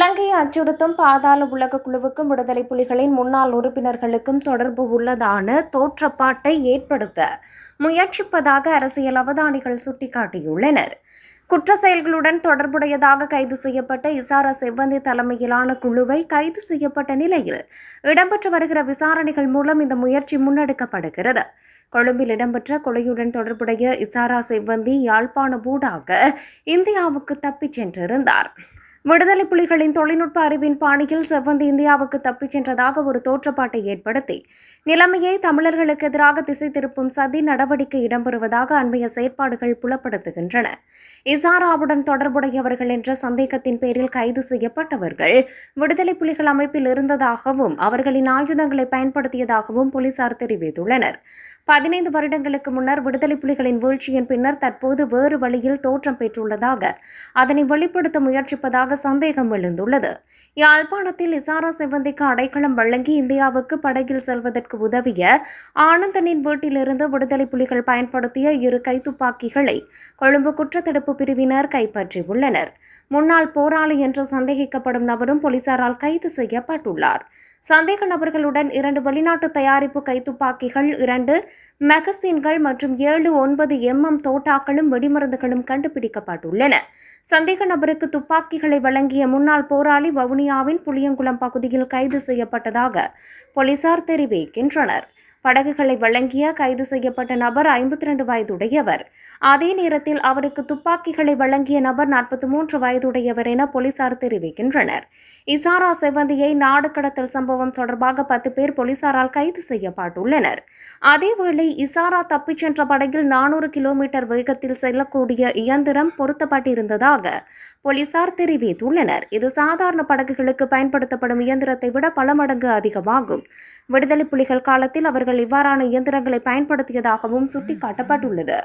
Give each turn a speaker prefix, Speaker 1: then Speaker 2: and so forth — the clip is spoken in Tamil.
Speaker 1: இலங்கையை அச்சுறுத்தும் பாதாள உலக குழுவுக்கும் விடுதலை புலிகளின் முன்னாள் உறுப்பினர்களுக்கும் தொடர்பு உள்ளதான தோற்றப்பாட்டை ஏற்படுத்த முயற்சிப்பதாக அரசியல் அவதானிகள் சுட்டிக்காட்டியுள்ளனர். குற்ற செயல்களுடன் தொடர்புடையதாக கைது செய்யப்பட்ட இசாரா செவ்வந்தி தலைமையிலான குழுவை கைது செய்யப்பட்ட நிலையில் இடம்பெற்று வருகிற விசாரணைகள் மூலம் இந்த முயற்சி முன்னெடுக்கப்படுகிறது. கொழும்பில் இடம்பெற்ற கொலையுடன் தொடர்புடைய இசாரா செவ்வந்தி யாழ்ப்பாண ஊடாக இந்தியாவுக்கு தப்பிச் சென்றிருந்தார். விடுதலை புலிகளின் தொழில்நுட்ப அறிவின் பாணியில் செவ்வந்தி இந்தியாவுக்கு தப்பிச் சென்றதாக ஒரு தோற்றப்பாட்டை ஏற்படுத்தி நிலைமையை தமிழர்களுக்கு எதிராக திசை திருப்பும் சதி நடவடிக்கை இடம்பெறுவதாக அண்மைய செயற்பாடுகள் புலப்படுத்துகின்றன. இசாராவுடன் தொடர்புடையவர்கள் என்ற சந்தேகத்தின் பேரில் கைது செய்யப்பட்டவர்கள் விடுதலை புலிகள் அமைப்பில் இருந்ததாகவும் அவர்களின் ஆயுதங்களை பயன்படுத்தியதாகவும் போலீசார் தெரிவித்துள்ளனர். பதினைந்து வருடங்களுக்கு முன்னர் விடுதலை புலிகளின் வீழ்ச்சியின் பின்னர் தற்போது வேறு வழியில் தோற்றம் பெற்றுள்ளதாக அதனை வெளிப்படுத்த முயற்சிப்பதாக சந்தேகம் எழுந்துள்ளது. யாழ்ப்பாணத்தில் இசாரா செவ்வந்திக்கு அடைக்கலம் வழங்கி இந்தியாவுக்கு படகில் செல்வதற்கு உதவிய ஆனந்தனின் வீட்டிலிருந்து விடுதலை புலிகள் பயன்படுத்திய இரு கைத்துப்பாக்கிகளை கொழும்பு குற்றத்தடுப்பு பிரிவினர் கைப்பற்றியுள்ளனர். முன்னாள் போராளி என்று சந்தேகிக்கப்படும் நபரும் போலீசாரால் கைது செய்யப்பட்டுள்ளார். சந்தேக நபர்களுடன் இரண்டு வெளிநாட்டு தயாரிப்பு கைத்துப்பாக்கிகள் இரண்டு மெகசீன்கள் மற்றும் ஏழு ஒன்பது எம்எம் தோட்டாக்களும் வெடிமருந்துகளும் கண்டுபிடிக்கப்பட்டுள்ளன. சந்தேக நபருக்கு துப்பாக்கிகளை வழங்கிய முன்னாள் போராளி வவுனியாவின் புளியங்குளம் பகுதியில் கைது செய்யப்பட்டதாக போலீசார் தெரிவிக்கின்றனர். படகுகளை வழங்கிய கைது செய்யப்பட்ட நபர் ஐம்பத்தி ரெண்டு வயதுடையவர். அதே நேரத்தில் அவருக்கு துப்பாக்கிகளை வழங்கிய நபர் நாற்பத்தி மூன்று வயதுடையவர் என போலீசார் தெரிவிக்கின்றனர். இசாரா செவந்தியை நாடு கடத்தல் சம்பவம் தொடர்பாக பத்து பேர் போலீசாரால் கைது செய்யப்பட்டுள்ளனர். அதேவேளை இசாரா தப்பிச் சென்ற படகில் நானூறு கிலோமீட்டர் வேகத்தில் செல்லக்கூடிய இயந்திரம் பொருத்தப்பட்டிருந்ததாக போலீசார் தெரிவித்துள்ளனர். இது சாதாரண படகுகளுக்கு பயன்படுத்தப்படும் இயந்திரத்தை விட பல மடங்கு அதிகமாகும். விடுதலை புலிகள் காலத்தில் அவர்கள் இவ்வாறான இயந்திரங்களை பயன்படுத்தியதாகவும் சுட்டிக்காட்டப்பட்டுள்ளது.